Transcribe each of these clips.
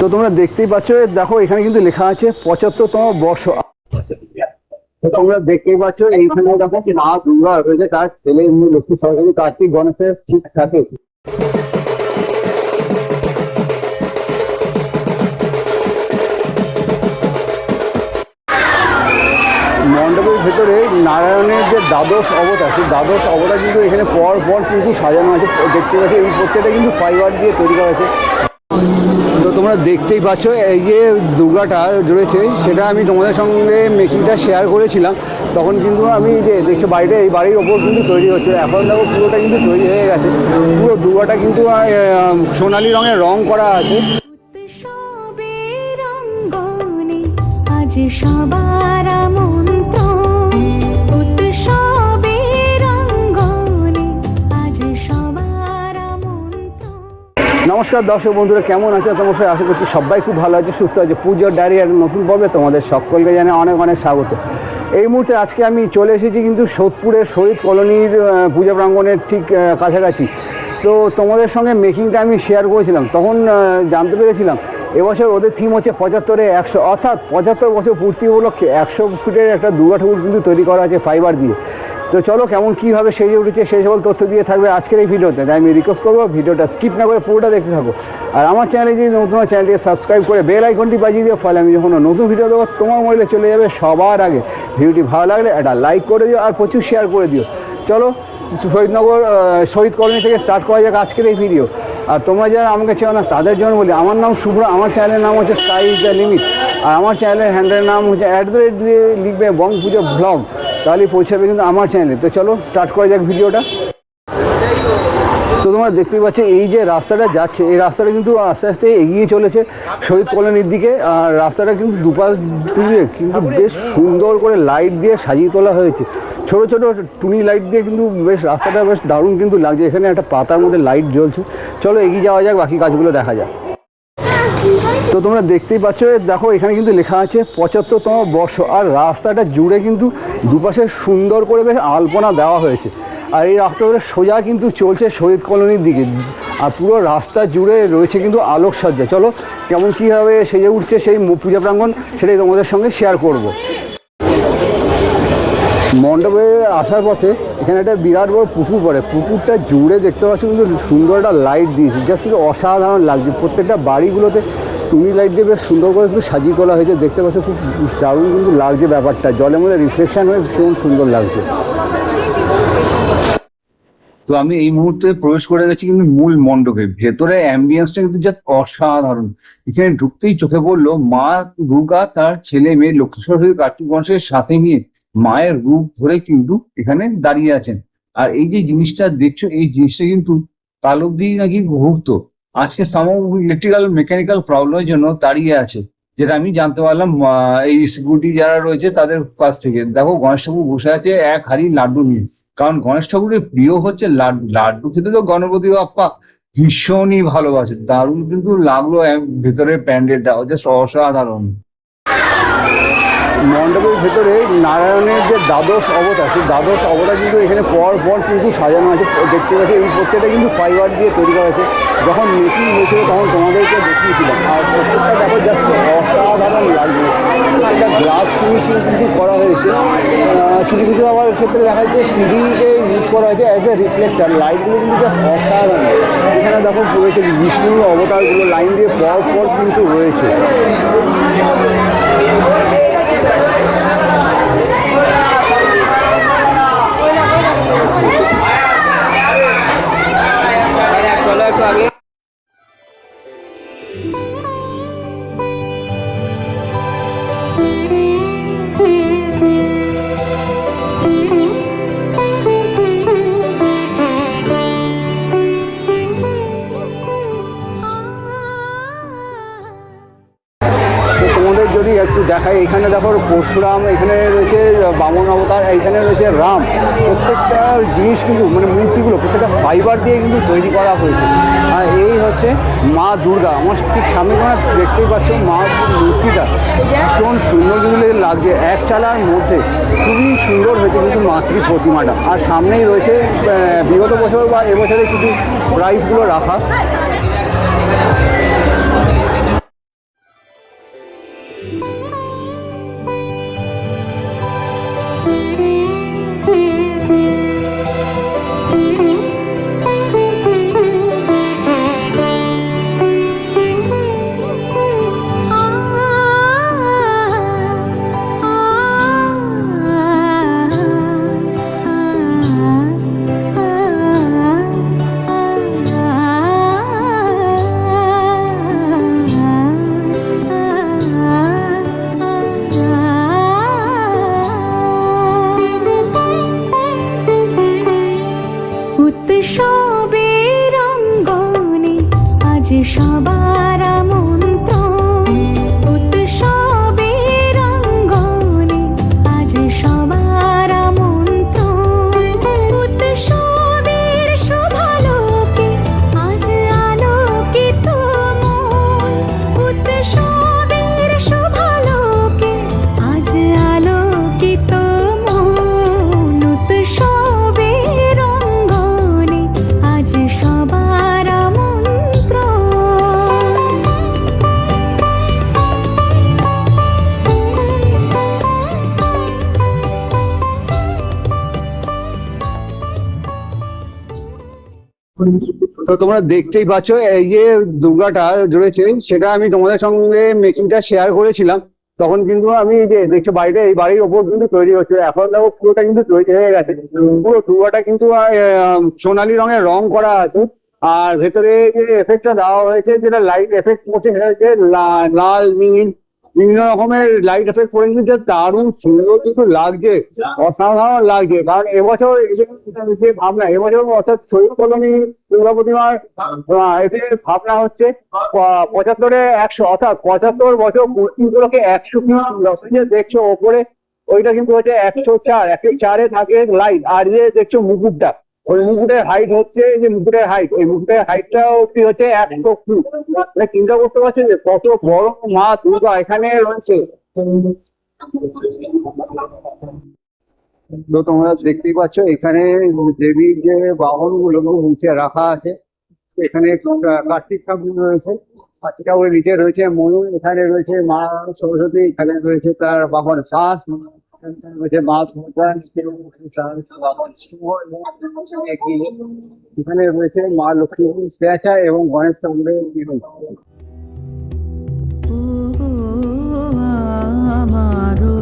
তো তোমরা দেখতেই পাচ্ছ দেখো এখানে কিন্তু লেখা আছে পঁচাত্তরতম বর্ষ। তোমরা দেখতেই পাচ্ছ এইখানে দেখো মা দুর্গা রয়েছে তার ছেলে মেয়ে লক্ষ্মী সরকারি কার্তিক গণেশের সাথে। মণ্ডপের ভেতরে নারায়ণের যে দ্বাদশ অবতার সেই দ্বাদশ অবতার কিন্তু এখানে পর পর কিন্তু সাজানো আছে। দেখতে পাচ্ছি এই প্রত্যেকটা কিন্তু ফাইবার দিয়ে তৈরি করা আছে। তোমরা দেখতেই পাচ্ছ, এই যে দুর্গাটা রয়েছে, সেটা আমি তোমাদের সঙ্গে মেকিংটা শেয়ার করেছিলাম। তখন কিন্তু আমি যে দেখছ, বাড়িটা, এই বাড়ির ওপর কিন্তু তৈরি হচ্ছে। এখন দেখো পুরোটা কিন্তু তৈরি হয়ে গেছে। পুরো দুর্গাটা কিন্তু সোনালি রঙের রং করা আছে। সবার মন্ত্র নমস্কার দর্শক বন্ধুরা, কেমন আছে? তোমার আশা করছি সবাই খুব ভালো আছে, সুস্থ আছে। পুজোর ডায়েরি নতুন পর্বে তোমাদের সকলকে জানে অনেক অনেক স্বাগত। এই মুহূর্তে আজকে আমি চলে এসেছি কিন্তু সোদপুরের শহীদ কলোনির পূজা প্রাঙ্গণের ঠিক কাছাকাছি। তো তোমাদের সঙ্গে মেকিংটা আমি শেয়ার করেছিলাম, তখন জানতে পেরেছিলাম, এবছর ওদের থিম হচ্ছে পঁচাত্তরে একশো, অর্থাৎ পঁচাত্তর বছর পূর্তি উপলক্ষে একশো ফিটের একটা দুর্গা ঠাকুর কিন্তু তৈরি করা আছে ফাইবার দিয়ে। তো চলো, কেমন, কীভাবে সেজে উঠেছে সেই সকল তথ্য দিয়ে থাকবে আজকের এই ভিডিওতে। তাই আমি রিকোয়েস্ট করব, ভিডিওটা স্কিপ না করে পুরোটা দেখতে থাকো। আর আমার চ্যানেলে যদি নতুন চ্যানেলটিকে সাবস্ক্রাইব করে বেল আইকনটি বাজিয়ে দিও, ফলে আমি যখন নতুন ভিডিও দেবো, তোমার মোবাইলে চলে যাবে সবার আগে। ভিডিওটি ভালো লাগলে একটা লাইক করে দিও আর প্রচুর শেয়ার করে দিও। চলো, শহীদনগর শহীদ কলোনি থেকে স্টার্ট করা যাক আজকের এই ভিডিও আর তোমরা যারা আমাকে চেও না, তাদের জন্য বলি, আমার নাম শুভ্র, আমার চ্যানেলের নাম হচ্ছে স্কাই ইজ দ্য লিমিট আর আমার চ্যানেলের হ্যান্ডেলের নাম হচ্ছে অ্যাট দ্য রেট দিয়ে লিখবে বং পুজো ব্লগ তাহলে পৌঁছাবে কিন্তু আমার চ্যানেলে তো চলো স্টার্ট করা যাক ভিডিওটা। তো তোমরা দেখতেই পাচ্ছ, এই যে রাস্তাটা যাচ্ছে, এই রাস্তাটা কিন্তু আস্তে আস্তে এগিয়ে চলেছে শহীদ কলোনির দিকে। আর রাস্তাটা কিন্তু দুপাশ দিয়ে কিন্তু বেশ সুন্দর করে লাইট দিয়ে সাজিয়ে তোলা হয়েছে। ছোট ছোট টুনি লাইট দিয়ে কিন্তু বেশ রাস্তাটা বেশ দারুণ কিন্তু লাগছে। এখানে একটা পাতার মধ্যে লাইট জ্বলছে। চলো এগিয়ে যাওয়া যাক, বাকি কাজগুলো দেখা যাক। তো তোমরা দেখতেই পাচ্ছ দেখো এখানে কিন্তু লেখা আছে পঁচাত্তরতম বর্ষ। আর রাস্তাটা জুড়ে কিন্তু দুপাশে সুন্দর করে বেশ আলপনা দেওয়া হয়েছে। আর এই রাস্তাগুলো সোজা কিন্তু চলছে শহীদ কলোনির দিকে। আর পুরো রাস্তা জুড়ে রয়েছে কিন্তু আলোকসজ্জা। চলো, কেমন কীভাবে সেজে উঠছে সেই পূজা প্রাঙ্গণ সেটাই তোমাদের সঙ্গে শেয়ার করব। মণ্ডপে আসার পথে এখানে একটা বিরাট বড় পুকুর পড়ে। পুকুরটা জুড়ে দেখতে পাচ্ছ কিন্তু সুন্দর একটা লাইট দিয়েছে। জাস্ট কিন্তু অসাধারণ লাগছে। প্রত্যেকটা বাড়িগুলোতে টুনি লাইট দিয়ে বেশ সুন্দর করে কিন্তু সাজিয়ে তোলা হয়েছে। দেখতে পাচ্ছ, খুব দারুণ কিন্তু লাগছে ব্যাপারটা। জলের মধ্যে রিফ্লেকশন হয়ে ভীষণ সুন্দর লাগছে। তো আমি এই মুহূর্তে প্রবেশ করে গেছি কিন্তু মূল মণ্ডপে। ভেতরে অ্যাম্বিয়েন্সটা কিন্তু যা অসাধারণ। এখানে ঢুকতেই চোখে পড়ল মা দুর্গা, তার ছেলে মেয়ে লক্ষ্মী সরস্বতী, কার্তিক গণেশের সাথে নিয়ে মায়ের রূপ ধরে কিন্তু এখানে দাঁড়িয়ে আছেন। আর এই যে জিনিসটা দেখছ, এই জিনিসটা কিন্তু কাল অব্দি নাকি ঘুরতো আজকে সাম ইলেকট্রিক্যাল মেকানিক্যাল প্রবলেমের জন্য দাঁড়িয়ে আছে, যেটা আমি জানতে পারলাম এই সিকিউরিটি যারা রয়েছে তাদের কাছ থেকে। দেখো, গণেশ ঠাকুর বসে আছে এক হাড়ি লাড্ডু নিয়ে। কারণ গণেশ ঠাকুরের প্রিয় হচ্ছে লাড্ডু। লাড্ডু খেতে তো গণপতি বাপ্পা ভীষণই ভালোবাসে। দারুণ কিন্তু লাগল ভেতরে প্যান্ডেলটা হচ্ছে অসাধারণ। মণ্ডপের ভেতরে নারায়ণের যে দ্বাদশ অবতার, সেই দ্বাদশ অবতার কিন্তু এখানে পর পর কিন্তু সাজানো আছে। দেখতে পাচ্ছি এই প্রত্যেকটা কিন্তু ফাইবার দিয়ে তৈরি করা আছে যখন মেকিং হয়েছিল তখন তোমাদেরকে দেখিয়েছিলাম। আর প্রত্যেকটা দেখো জাস্ট অসাধারণ লাগবে প্রত্যেকটা গ্লাস ফিনিশিং কিন্তু করা হয়েছে। কিছু কিছু আবার ক্ষেত্রে দেখা যাচ্ছে সিডিকে ইউজ করা হয়েছে অ্যাজ এ রিফ্লেক্টার লাইটগুলো কিন্তু জাস্ট অসাধারণ। এখানে দেখো রয়েছে বিষ্ণুর অবতারগুলো লাইন দিয়ে পর পর কিন্তু রয়েছে। দেখাই এখানে দেখো পরশুরাম, এখানে রয়েছে বামন অবতার এখানে রয়েছে রাম। প্রত্যেকটা জিনিস কিন্তু মানে মূর্তিগুলো, প্রত্যেকটা ফাইবার দিয়ে কিন্তু তৈরি করা হয়েছে। আর এই হচ্ছে মা দুর্গা। আমার ঠিক সামনে তোমরা দেখতেই পাচ্ছ মা মূর্তিটা। ভীষণ সুন্দর কিন্তু লাগছে। এক চালার মধ্যে খুবই সুন্দর হয়েছে কিন্তু মাতৃ প্রতিমাটা। আর সামনেই রয়েছে বিগত বছর বা এবছরে কিছু প্রাইসগুলো রাখা। তো তোমরা দেখতেই পাচ্ছ, এই যে দুর্গাটা রয়েছে, সেটা আমি তোমাদের সঙ্গে মেকিংটা শেয়ার করেছিলাম। তখন কিন্তু আমি যে দেখছ বাড়িটা, এই বাড়ির ওপর কিন্তু তৈরি হচ্ছে। এখন দেখো পুরোটা কিন্তু তৈরি হয়ে গেছে। পুরো দুর্গাটা কিন্তু সোনালী রঙের রং করা আছে। আর ভেতরে যে এফেক্টটা দেওয়া হয়েছে, যেটা লাইট এফেক্ট হচ্ছে লা- লাল, নীল। বিভিন্ন রকমের লাইট এফেক্ট করে কিন্তু just দারুণ সুন্দর কিন্তু লাগছে অসাধারণ লাগছে। কারণ এবছর যে ভাবনা এবছর অর্থাৎ শহীদ কলোনি দুর্গা প্রতিমার এতে ভাবনা হচ্ছে পঁচাত্তরে একশো অর্থাৎ পঁচাত্তর বছর মূর্তিগুলোকে একশো দেখছ ওপরে ওইটা কিন্তু হচ্ছে একশো চার একশো চারে থাকে লাইট আর যে দেখছ মুকুটটা। ওই মুকুটের হাইট হচ্ছে যে মুকুটের হাইট ওই মুকুটের হাইটটা অব্দি হচ্ছে একশো ফুট মানে চিন্তা করতে পারছেন যে কত বড় মা দুর্গা এখানে রয়েছে? তো তোমরা দেখতেই পাচ্ছ, এখানে দেবীর যে বাহনগুলো নিচে রাখা আছে, এখানে কা- কার্তিক ঠাকুর রয়েছে, কার্তিক ঠাকুরের নিচে রয়েছে ময়ূর, এখানে রয়েছে মা সরস্বতী, এখানে রয়েছে তার বাহন শ্বাস এখানে রয়েছে মা লক্ষ্মী পেঁচা এবং গণেশ ঠাকুরের বিগ্রহ। ওগো আমারো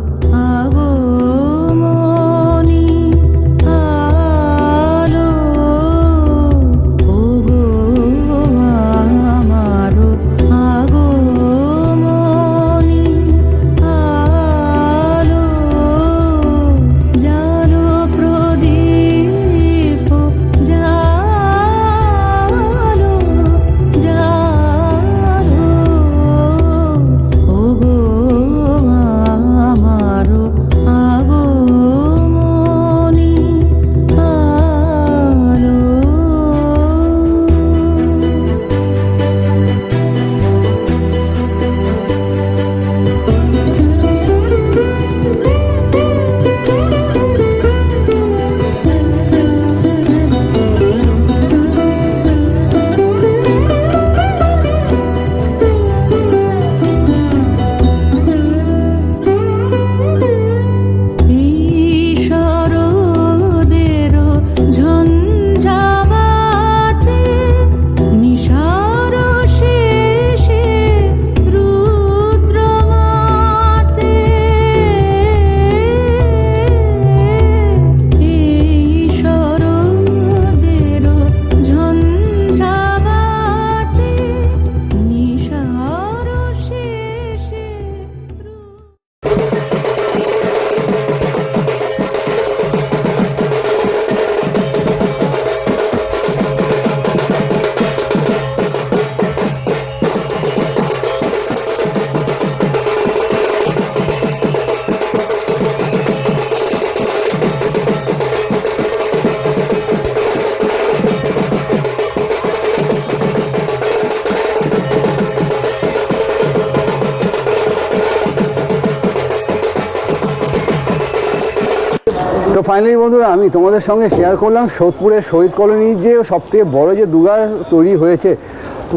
তো ফাইনালি বন্ধুরা, আমি তোমাদের সঙ্গে শেয়ার করলাম সোদপুরের শহীদ কলোনির যে সবথেকে বড় যে দুর্গা তৈরি হয়েছে।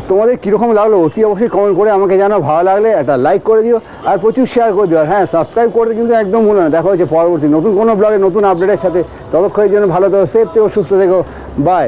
তোমাদের কীরকম লাগল অতি অবশ্যই কমেন্ট করে আমাকে জানাও, ভালো লাগলে একটা লাইক করে দিও আর প্রচুর শেয়ার করে দিও। আর হ্যাঁ সাবস্ক্রাইব করতে কিন্তু একদম ভুলো না। দেখা হচ্ছে পরবর্তী নতুন কোনো ব্লগে নতুন আপডেটের সাথে। ততক্ষণের জন্য ভালো থেকো সেফ থেকো, সুস্থ থেকো। বাই